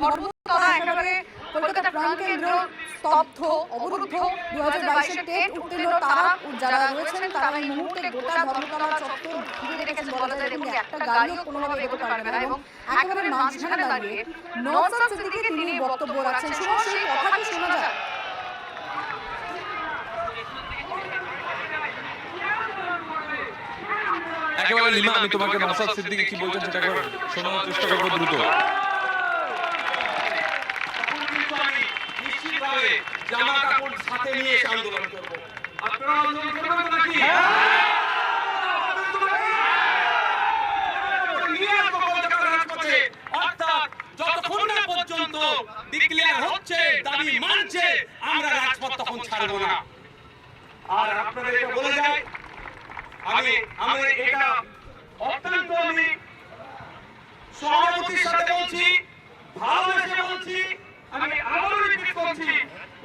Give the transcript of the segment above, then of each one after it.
ধর্মতলা একেবারে কলকাতা প্রাণকেন্দ্র স্তব্ধ অবরুদ্ধ দু হাজার বাইশের টেট উত্তীর্ণ তারা। যারা রয়েছেন তারা এই মুহূর্তে গোটা ধর্মতলা চত্বর ঘিরে রেখেছেন বলা যায় এবং একটা গাড়িও কোনোভাবে এগোতে পারবে না এবং একেবারে মাঝখানে দাঁড়িয়ে নওসাদ সিদ্দিকী তিনি বক্তব্য রাখছেন। শুভ সেই কথা শোনা যায় একেবারে লিমা আমি তোমাকে নসাদ সিদ্দিকি কি বলছেন সেটা শোনানোর চেষ্টা করব দ্রুত কিন্তু আমি নিশ্চিতভাবে জামা কাপড় সাথে নিয়ে এসে আন্দোলন করব। আপনারা আন্দোলন করবেন নাকি? যতক্ষণ না পর্যন্ত ডিক্লেয়ার হচ্ছে দাবি মানছে আমরা রাজপথ তখন ছাড়বো না। আর আপনাদের এটা বলে যায় আমি আমি এটা অত্যন্ত আমি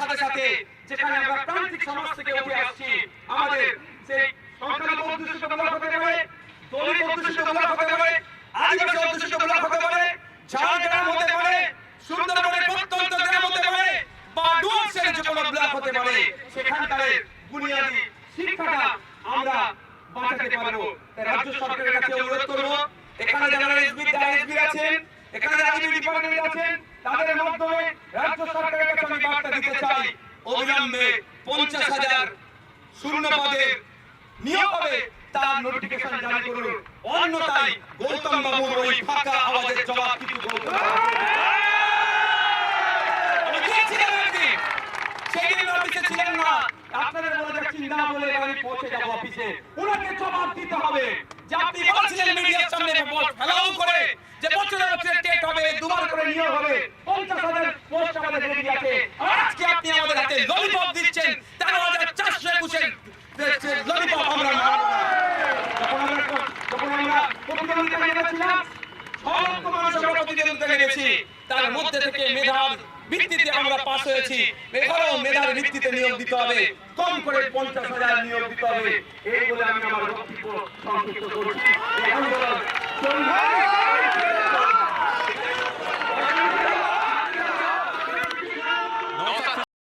সাথে সাথে যেখানে আমরা প্রান্তিক সমাজ থেকে উঠে আসছি, আমাদের সেই হতে পারে আমরা রাজ্য সরকারের কাছে অনুরোধ করব, এখানে আছেন এখানে আছেন তাদের মাধ্যমে রাজ্য সরকারের কাছে আমি বার্তা দিতে চাই, অবিলম্বে পঞ্চাশ হাজার শূন্য পদের নিয়োগ হবে, তার নোটিফিকেশন জারি করুন। অন্যথায় গৌতম বাবুর ওই ফাঁকা আওয়াজের জবাব কিছু না আপনাদের বলে যাচ্ছি, না বলে আমি পৌঁছে যাব অফিসে ওনাকে জবাব দিতে হবে। যে আপনি বলছিলেন মিডিয়ার সামনে ফেলাও করে, যে বছরে বছরে টেট হবে, দুবার করে নিয়োগ হবে। আমাদের আছে। আজকে আপনি আমাদের হাতে ললিপপ দিচ্ছেন। তেরো হাজার চারশো একুশের ললিপপ আমরা যখন আমরা প্রতিদ্বন্দ্বিতা নেমেছিলাম সমস্ত মানুষ আমরা প্রতিদ্বন্দ্বিতা নেমেছি তার মধ্যে থেকে মেধার ভিত্তিতে আমরা পাস হয়েছি। এবারও মেধার ভিত্তিতে নিয়োগ দিতে হবে। কম করে পঞ্চাশ হাজার নিয়োগ দিতে হবে। এই বলে আমি আমার বক্তব্য সংক্ষিপ্ত করছি।